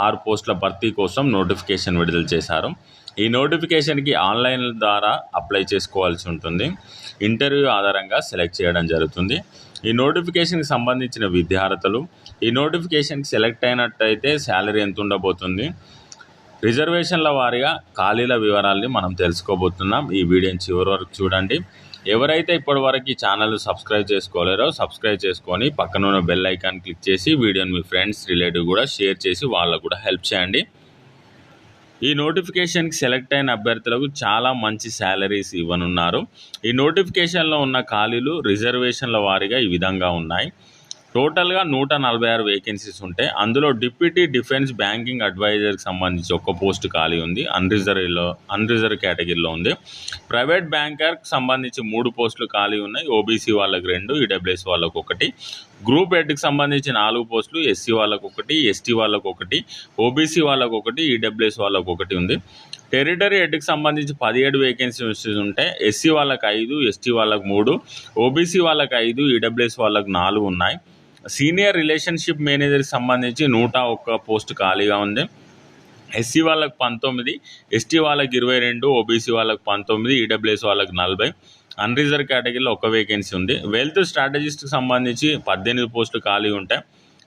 ఆరు పోస్టుల భర్తీ కోసం నోటిఫికేషన్ విడుదల చేశారు. ఈ నోటిఫికేషన్కి ఆన్లైన్ ద్వారా అప్లై చేసుకోవాల్సి ఉంటుంది. ఇంటర్వ్యూ ఆధారంగా సెలెక్ట్ చేయడం జరుగుతుంది. ఈ నోటిఫికేషన్కి సంబంధించిన విద్యార్థులు ఈ నోటిఫికేషన్కి సెలెక్ట్ అయినట్టయితే శాలరీ ఎంత ఉండబోతుంది? రిజర్వేషన్ల వారీగా ఖాళీల వివరాల్ని మనం తెలుసుకోబోతున్నాం. ఈ వీడియోని చివరి వరకు చూడండి. ఎవరైతే ఇప్పటివరకు ఈ ఛానల్ సబ్స్క్రైబ్ చేసుకోలేరో సబ్స్క్రైబ్ చేసుకొని పక్కన ఉన్న బెల్ ఐకాన్ క్లిక్ చేసి వీడియోని మీ ఫ్రెండ్స్ రిలేటివ్ కూడా షేర్ చేసి వాళ్ళకు కూడా హెల్ప్ చేయండి. ఈ నోటిఫికేషన్కి సెలెక్ట్ అయిన అభ్యర్థులకు చాలా మంచి శాలరీస్ ఇవ్వనున్నారు. ఈ నోటిఫికేషన్లో ఉన్న ఖాళీలు రిజర్వేషన్ల వారీగా ఈ విధంగా ఉన్నాయి. టోటల్గా నూట నలభై ఆరు వేకెన్సీస్ ఉంటాయి అందులో డిప్యూటీ డిఫెన్స్ బ్యాంకింగ్ అడ్వైజర్కి సంబంధించి ఒక్క పోస్ట్ ఖాళీ ఉంది అన్రిజర్వ్లో అన్రిజర్వ్ కేటగిరీలో ఉంది. ప్రైవేట్ బ్యాంకర్కి సంబంధించి మూడు పోస్టులు ఖాళీ ఉన్నాయి ఓబీసీ వాళ్ళకి రెండు ఈడబ్ల్యూఎస్ వాళ్ళకు ఒకటి. గ్రూప్ హెడ్కి సంబంధించి నాలుగు పోస్టులు ఎస్సీ వాళ్ళకు ఒకటి ఎస్టీ వాళ్ళకు ఒకటి ఓబీసీ వాళ్ళకు ఒకటి ఈడబ్ల్యూఎస్ వాళ్ళకు ఒకటి ఉంది. టెరిటరీ హెడ్కి సంబంధించి పదిహేడు వేకెన్సీస్ ఉంటాయి ఎస్సీ వాళ్ళకి ఐదు ఎస్టీ వాళ్ళకు మూడు ఓబీసీ వాళ్ళకి ఐదు ఈడబ్ల్యూఎస్ వాళ్ళకు నాలుగు ఉన్నాయి. సీనియర్ రిలేషన్షిప్ మేనేజర్కి సంబంధించి నూట ఒక్క పోస్ట్ ఖాళీగా ఉంది. ఎస్సీ వాళ్ళకి పంతొమ్మిది ఎస్టీ వాళ్ళకి ఇరవై రెండు ఓబీసీ వాళ్ళకి పంతొమ్మిది ఈడబ్ల్యూఎస్ వాళ్ళకి నలభై. అన్రిజర్వ్ కేటగిరీలో ఒక వేకెన్సీ ఉంది. వెల్త్ స్ట్రాటజిస్ట్కి సంబంధించి పద్దెనిమిది పోస్టులు ఖాళీ ఉంటాయి.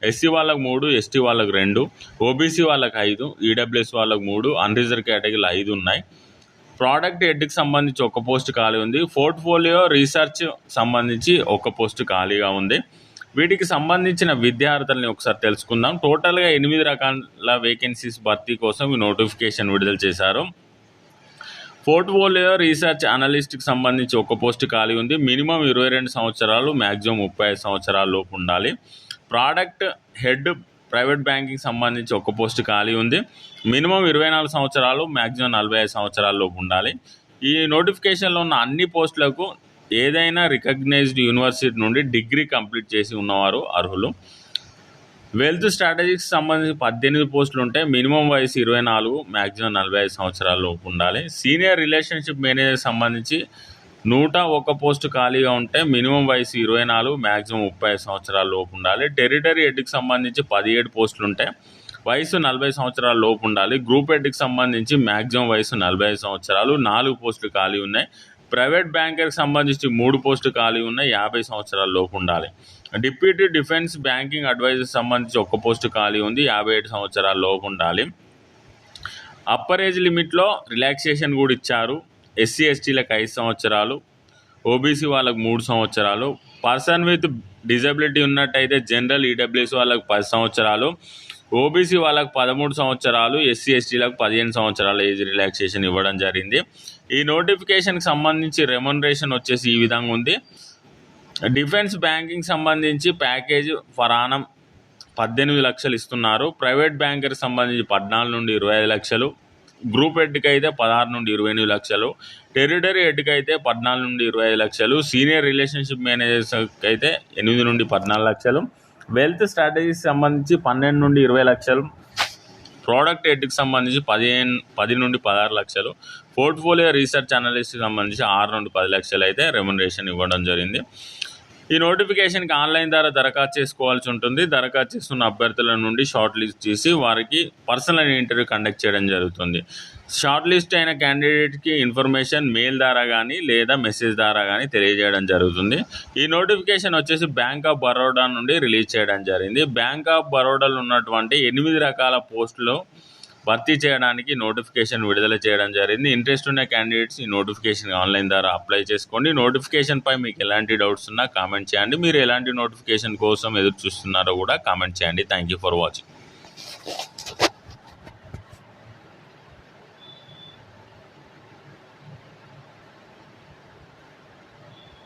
ఎస్సీ వాళ్ళకి మూడు ఎస్టీ వాళ్ళకి రెండు ఓబీసీ వాళ్ళకి ఐదు ఈడబ్ల్యూఎస్ వాళ్ళకి మూడు అన్రిజర్వ్ కేటగిరీలో ఐదు ఉన్నాయి. ప్రోడక్ట్ హెడ్కి సంబంధించి ఒక పోస్ట్ ఖాళీ ఉంది. పోర్ట్ఫోలియో రీసెర్చ్ సంబంధించి ఒక పోస్ట్ ఖాళీగా ఉంది. వీటికి సంబంధించిన విద్యార్థులని ఒకసారి తెలుసుకుందాం. టోటల్గా ఎనిమిది రకాల వేకెన్సీస్ భర్తీ కోసం ఈ నోటిఫికేషన్ విడుదల చేశారు. పోర్ట్ఫోలియో రీసెర్చ్ అనలిస్ట్కి సంబంధించి ఒక పోస్ట్ ఖాళీ ఉంది. మినిమం ఇరవై రెండు సంవత్సరాలు మ్యాక్సిమం ముప్పై ఐదు సంవత్సరాల లోపు ఉండాలి. ప్రోడక్ట్ హెడ్ ప్రైవేట్ బ్యాంకింగ్ సంబంధించి ఒక పోస్ట్ ఖాళీ ఉంది. మినిమం ఇరవై నాలుగు సంవత్సరాలు మ్యాక్సిమం నలభై ఐదు సంవత్సరాల లోపు ఉండాలి. ఈ నోటిఫికేషన్లో ఉన్న అన్ని పోస్టులకు ఏదైనా రికగ్నైజ్డ్ యూనివర్సిటీ నుండి డిగ్రీ కంప్లీట్ చేసి ఉన్నవారు అర్హులు. వెల్త్ స్ట్రాటజీకి సంబంధించి పద్దెనిమిది పోస్టులు ఉంటాయి మినిమం వయసు ఇరవై నాలుగు మ్యాక్సిమం నలభై ఐదు సంవత్సరాల లోపు ఉండాలి. సీనియర్ రిలేషన్షిప్ మేనేజర్ సంబంధించి నూట ఒక పోస్టు ఖాళీగా ఉంటే మినిమం వయసు ఇరవై నాలుగు మ్యాక్సిమం ముప్పై ఐదు సంవత్సరాల లోపు ఉండాలి. టెరిటరీ హెడ్కి సంబంధించి పదిహేడు పోస్టులు ఉంటాయి వయసు నలభై సంవత్సరాల లోపు ఉండాలి. గ్రూప్ హెడ్కి సంబంధించి మ్యాక్సిమం వయసు నలభై ఐదు సంవత్సరాలు నాలుగు పోస్టులు ఖాళీ ఉన్నాయి. ప్రైవేట్ బ్యాంకర్కి సంబంధించి మూడు పోస్టు ఖాళీ ఉన్నాయి యాభై సంవత్సరాల లోపు ఉండాలి. డిప్యూటీ డిఫెన్స్ బ్యాంకింగ్ అడ్వైజర్ సంబంధించి ఒక్క పోస్టు ఖాళీ ఉంది యాభై ఏడు సంవత్సరాల లోపు ఉండాలి. అప్పర్ ఏజ్ లిమిట్లో రిలాక్సేషన్ కూడా ఇచ్చారు. ఎస్సీ ఎస్టీలకు ఐదు సంవత్సరాలు ఓబీసీ వాళ్ళకు మూడు సంవత్సరాలు పర్సన్ విత్ డిజబిలిటీ ఉన్నట్టయితే జనరల్ ఈడబ్ల్యూఎస్ వాళ్ళకు పది సంవత్సరాలు ఓబీసీ వాళ్ళకు పదమూడు సంవత్సరాలు ఎస్సీ ఎస్టీలకు పదిహేను సంవత్సరాల ఏజ్ రిలాక్సేషన్ ఇవ్వడం జరిగింది. ఈ నోటిఫికేషన్కి సంబంధించి రెమ్యునరేషన్ వచ్చేసి ఈ విధంగా ఉంది. డిఫెన్స్ బ్యాంకింగ్ సంబంధించి ప్యాకేజ్ ఫరానం పద్దెనిమిది లక్షలు ఇస్తున్నారు. ప్రైవేట్ బ్యాంకర్కి సంబంధించి పద్నాలుగు నుండి ఇరవై ఐదు లక్షలు. గ్రూప్ హెడ్కి అయితే పదహారు నుండి ఇరవై ఎనిమిది లక్షలు. టెరిటరీ హెడ్కి అయితే పద్నాలుగు నుండి ఇరవై ఐదు లక్షలు. సీనియర్ రిలేషన్షిప్ మేనేజర్స్కి అయితే ఎనిమిది నుండి పద్నాలుగు లక్షలు. వెల్త్ స్ట్రాటజీకి సంబంధించి పన్నెండు నుండి ఇరవై లక్షలు. ప్రోడక్ట్ హెడ్కి సంబంధించి పదిహేను పది నుండి పదహారు లక్షలు. పోర్ట్ఫోలియో రీసెర్చ్ అనలిస్ట్కి సంబంధించి ఆరు నుండి పది లక్షలు అయితే రెమ్యునరేషన్ ఇవ్వడం జరిగింది. ఈ నోటిఫికేషన్కి ఆన్లైన్ ద్వారా దరఖాస్తు చేసుకోవాల్సి ఉంటుంది. దరఖాస్తు చేస్తున్న అభ్యర్థుల నుండి షార్ట్ లిస్ట్ చేసి వారికి పర్సనల్ ఇంటర్వ్యూ కండక్ట్ చేయడం జరుగుతుంది. షార్ట్ లిస్ట్ అయిన క్యాండిడేట్కి ఇన్ఫర్మేషన్ మెయిల్ ద్వారా కానీ లేదా మెసేజ్ ద్వారా కానీ తెలియజేయడం జరుగుతుంది. ఈ నోటిఫికేషన్ వచ్చేసి బ్యాంక్ ఆఫ్ బరోడా నుండి రిలీజ్ చేయడం జరిగింది. బ్యాంక్ ఆఫ్ బరోడాలో ఉన్నటువంటి ఎనిమిది రకాల పోస్టులు భర్తీ చేయడానికి నోటిఫికేషన్ విడుదల చేయడం జరిగింది. ఇంట్రెస్ట్ ఉన్న క్యాండిడేట్స్ ఈ నోటిఫికేషన్ ఆన్లైన్ ద్వారా అప్లై చేసుకోండి. నోటిఫికేషన్పై మీకు ఎలాంటి డౌట్స్ ఉన్నా కామెంట్ చేయండి. మీరు ఎలాంటి నోటిఫికేషన్ కోసం ఎదురు చూస్తున్నారో కూడా కామెంట్ చేయండి. Thank you for watching